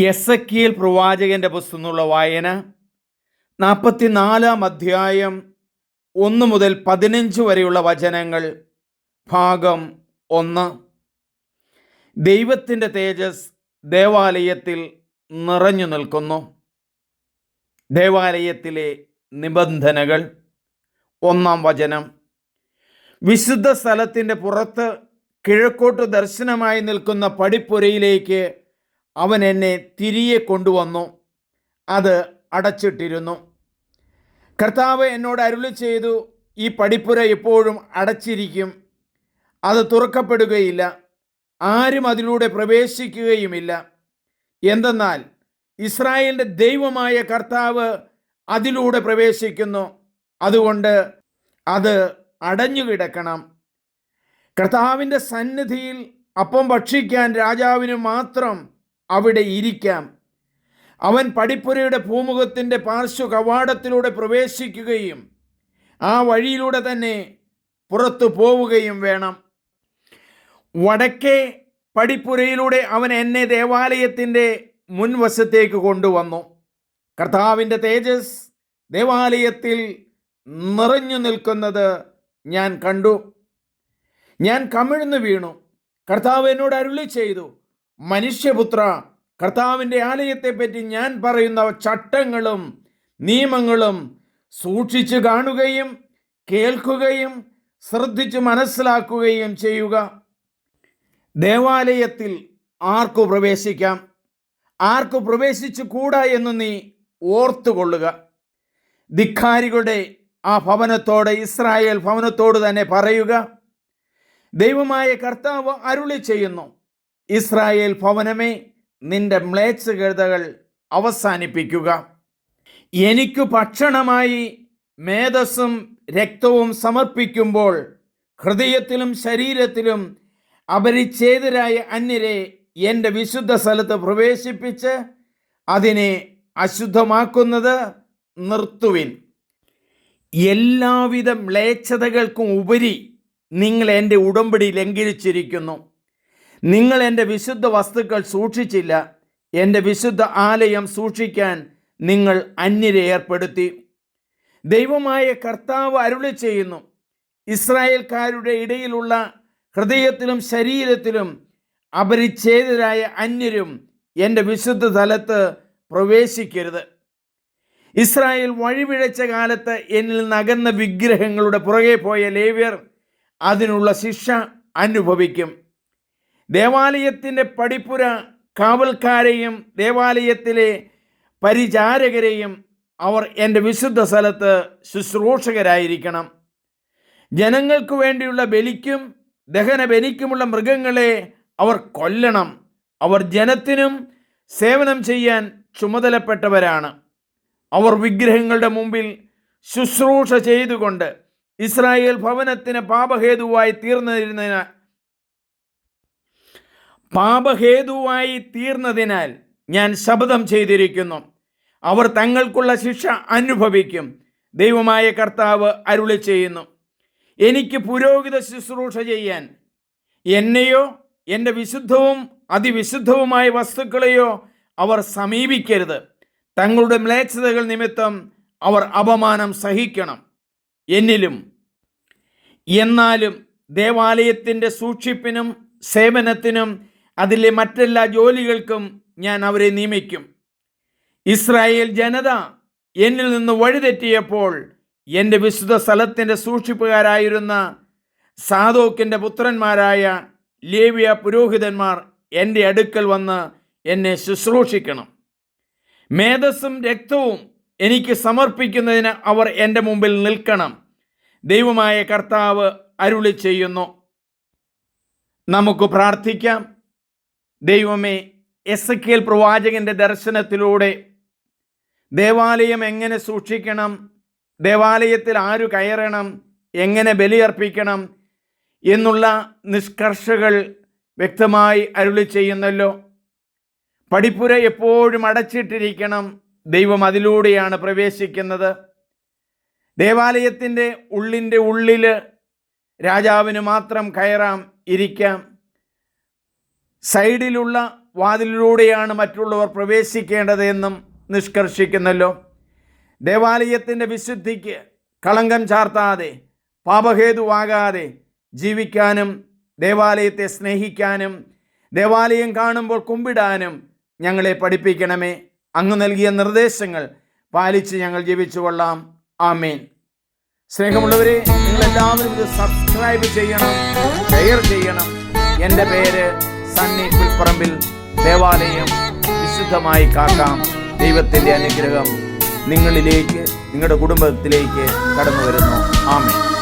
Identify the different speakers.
Speaker 1: എസക്കിയൽ പ്രവാചകന്റെ പുസ്തകമുള്ള വായന. നാൽപ്പത്തിനാലാം അധ്യായം ഒന്ന് മുതൽ പതിനഞ്ച് വരെയുള്ള വചനങ്ങൾ. ഭാഗം ഒന്ന്. ദൈവത്തിന്റെ തേജസ് ദേവാലയത്തിൽ നിറഞ്ഞു നിൽക്കുന്നു. ദേവാലയത്തിലെ നിബന്ധനകൾ. ഒന്നാം വചനം. വിശുദ്ധ സ്ഥലത്തിന്റെ പുറത്ത് കിഴക്കോട്ട് ദർശനമായി നിൽക്കുന്ന പടിപ്പുരയിലേക്ക് അവൻ എന്നെ തിരികെ കൊണ്ടുവന്നു. അത് അടച്ചിട്ടിരുന്നു. കർത്താവ് എന്നോട് അരുളി ചെയ്തു ഈ പടിപ്പുര എപ്പോഴും അടച്ചിരിക്കും. അത് തുറക്കപ്പെടുകയില്ല. ആരും അതിലൂടെ പ്രവേശിക്കുകയുമില്ല. എന്തെന്നാൽ ഇസ്രായേലിന്റെ ദൈവമായ കർത്താവ് അതിലൂടെ പ്രവേശിക്കുന്നു. അതുകൊണ്ട് അത് അടഞ്ഞു കിടക്കണം കർത്താവിന്റെ സന്നിധിയിൽ അപ്പം ഭക്ഷിക്കാൻ രാജാവിന് മാത്രം അവിടെ ഇരിക്കാം. അവൻ പടിപ്പുരയുടെ ഭൂമുഖത്തിന്റെ പാർശ്വ കവാടത്തിലൂടെ പ്രവേശിക്കുകയും ആ വഴിയിലൂടെ തന്നെ പുറത്തു പോവുകയും വേണം. വടക്കേ പടിപ്പുരയിലൂടെ അവൻ എന്നെ ദേവാലയത്തിന്റെ മുൻവശത്തേക്ക് കൊണ്ടുവന്നു. കർത്താവിന്റെ തേജസ് ദേവാലയത്തിൽ നിറഞ്ഞു നിൽക്കുന്നത് ഞാൻ കണ്ടു. ഞാൻ കമിഴ്ന്നു വീണു. കർത്താവ് എന്നോട് അരുളി ചെയ്തു. മനുഷ്യപുത്ര കർത്താവിന്റെ ആലയത്തെപ്പറ്റി ഞാൻ പറയുന്ന ചട്ടങ്ങളും നിയമങ്ങളും സൂക്ഷിച്ചു കാണുകയും കേൾക്കുകയും ശ്രദ്ധിച്ച് മനസ്സിലാക്കുകയും ചെയ്യുക. ദേവാലയത്തിൽ ആർക്കു പ്രവേശിക്കാം? ആർക്കു പ്രവേശിച്ചു കൂടാ എന്ന് നീ ഓർത്തുകൊള്ളുക. ധിക്കാരികളുടെ ആ ഭവനത്തോട് ഇസ്രായേൽ ഭവനത്തോട് തന്നെ പറയുക. ദൈവമായ കർത്താവ് അരുളി ചെയ്യുന്നു. ഇസ്രായേൽ ഭവനമേ നിന്റെ മ്ലേച്ഛകൃതകൾ അവസാനിപ്പിക്കുക. എനിക്കു ഭക്ഷണമായി മേധസ്സും രക്തവും സമർപ്പിക്കുമ്പോൾ ഹൃദയത്തിലും ശരീരത്തിലും അപരിച്ഛേദരായ അന്യരെ എന്റെ വിശുദ്ധ സ്ഥലത്ത് പ്രവേശിപ്പിച്ച് അതിനെ അശുദ്ധമാക്കുന്നത് നിർത്തുവിൻ. എല്ലാവിധ മ്ലേച്ഛതകൾക്കും ഉപരി നിങ്ങൾ എന്റെ ഉടമ്പടി ലംഘിച്ചിരിക്കുന്നു. നിങ്ങൾ എന്റെ വിശുദ്ധ വസ്തുക്കൾ സൂക്ഷിച്ചില്ല. എന്റെ വിശുദ്ധ ആലയം സൂക്ഷിക്കാൻ നിങ്ങൾ അന്യരെ ഏർപ്പെടുത്തി. ദൈവമായ കർത്താവ് അരുളി ചെയ്യുന്നു. ഇസ്രായേൽക്കാരുടെ ഇടയിലുള്ള ഹൃദയത്തിലും ശരീരത്തിലും അപരിച്ഛേദരായ അന്യരും എന്റെ വിശുദ്ധ തലത്ത് പ്രവേശിക്കരുത്. ഇസ്രായേൽ വഴിപിഴച്ച കാലത്ത് എന്നിൽ നകന്ന വിഗ്രഹങ്ങളുടെ പുറകെ പോയ ലേവ്യർ അതിനുള്ള ശിക്ഷ അനുഭവിക്കും. ദേവാലയത്തിന്റെ പടിപ്പുര കാവൽക്കാരെയും ദേവാലയത്തിലെ പരിചാരകരെയും അവർ എന്റെ വിശുദ്ധ സ്ഥലത്ത് ശുശ്രൂഷകരായിരിക്കണം. ജനങ്ങൾക്ക് വേണ്ടിയുള്ള ബലിക്കും ദഹന ബലിക്കുമുള്ള മൃഗങ്ങളെ അവർ കൊല്ലണം. അവർ ജനത്തിനും സേവനം ചെയ്യാൻ ചുമതലപ്പെട്ടവരാണ്. അവർ വിഗ്രഹങ്ങളുടെ മുമ്പിൽ ശുശ്രൂഷ ചെയ്തുകൊണ്ട് ഇസ്രായേൽ ഭവനത്തിന് പാപഹേതുവായി തീർന്നതിനാൽ പാപഹേതുവായി തീർന്നതിനാൽ ഞാൻ ശബ്ദം ചെയ്തിരിക്കുന്നു. അവർ തങ്ങൾക്കുള്ള ശിക്ഷ അനുഭവിക്കും. ദൈവമായ കർത്താവ് അരുളി ചെയ്യുന്നു. എനിക്ക് പുരോഹിത ശുശ്രൂഷ ചെയ്യാൻ എന്നെയോ എന്റെ വിശുദ്ധവും അതിവിശുദ്ധവുമായ വസ്തുക്കളെയോ അവർ സമീപിക്കരുത്. തങ്ങളുടെ മ്ലേച്ഛതകൾ നിമിത്തം അവർ അപമാനം സഹിക്കണം. എന്നിലും എന്നാലും ദേവാലയത്തിന്റെ സൂക്ഷിപ്പിനും സേവനത്തിനും അതിലെ മറ്റെല്ലാ ജോലികൾക്കും ഞാൻ അവരെ നിയമിക്കും. ഇസ്രായേൽ ജനത എന്നിൽ നിന്ന് വഴിതെറ്റിയപ്പോൾ എന്റെ വിശുദ്ധ സ്ഥലത്തിന്റെ സൂക്ഷിപ്പുകാരായിരുന്ന സാധോക്കിന്റെ പുത്രന്മാരായ ലേവിയ പുരോഹിതന്മാർ എന്റെ അടുക്കൽ വന്ന് എന്നെ ശുശ്രൂഷിക്കണം. മേധസ്സും രക്തവും എനിക്ക് സമർപ്പിക്കുന്നതിന് അവർ എന്റെ മുമ്പിൽ നിൽക്കണം. ദൈവമായ കർത്താവ് അരുളി ചെയ്യുന്നു നമുക്ക് പ്രാർത്ഥിക്കാം. ദൈവമേ എസ് കെൽ പ്രവാചകന്റെ ദർശനത്തിലൂടെ ദേവാലയം എങ്ങനെ സൂക്ഷിക്കണം? ദേവാലയത്തിൽ ആരു കയറണം? എങ്ങനെ ബലിയർപ്പിക്കണം? എന്നുള്ള നിഷ്കർഷകൾ വ്യക്തമായി അരുളി ചെയ്യുന്നല്ലോ. പടിപ്പുര എപ്പോഴും അടച്ചിട്ടിരിക്കണം. ദൈവം അതിലൂടെയാണ് പ്രവേശിക്കുന്നത്. ദേവാലയത്തിന്റെ ഉള്ളിന്റെ ഉള്ളിൽ രാജാവിന് മാത്രം കയറാം ഇരിക്കാം. സൈഡിലുള്ള വാതിലിലൂടെയാണ് മറ്റുള്ളവർ പ്രവേശിക്കേണ്ടത് എന്നും നിഷ്കർഷിക്കുന്നല്ലോ. ദേവാലയത്തിന്റെ വിശുദ്ധിക്ക് കളങ്കം ചാർത്താതെ പാപഹേതുവാകാതെ ജീവിക്കാനും ദേവാലയത്തെ സ്നേഹിക്കാനും ദേവാലയം കാണുമ്പോൾ കുമ്പിടാനും ഞങ്ങളെ പഠിപ്പിക്കണമേ. അങ്ങ് നൽകിയ നിർദ്ദേശങ്ങൾ പാലിച്ച് ഞങ്ങൾ ജീവിച്ചു കൊള്ളാം ആമേൻ. സ്നേഹമുള്ളവരെ നിങ്ങളെല്ലാവരും ഇത് സബ്സ്ക്രൈബ് ചെയ്യണം ഷെയർ ചെയ്യണം. എന്റെ പേര് സണ്ണി പുൽപ്പറമ്പിൽ ദേവാലയം വിശുദ്ധമായി കാക്കാം. ദൈവത്തിന്റെ അനുഗ്രഹം നിങ്ങളിലേക്ക് നിങ്ങളുടെ കുടുംബത്തിലേക്ക് കടന്നു വരുന്നു. ആമേൻ.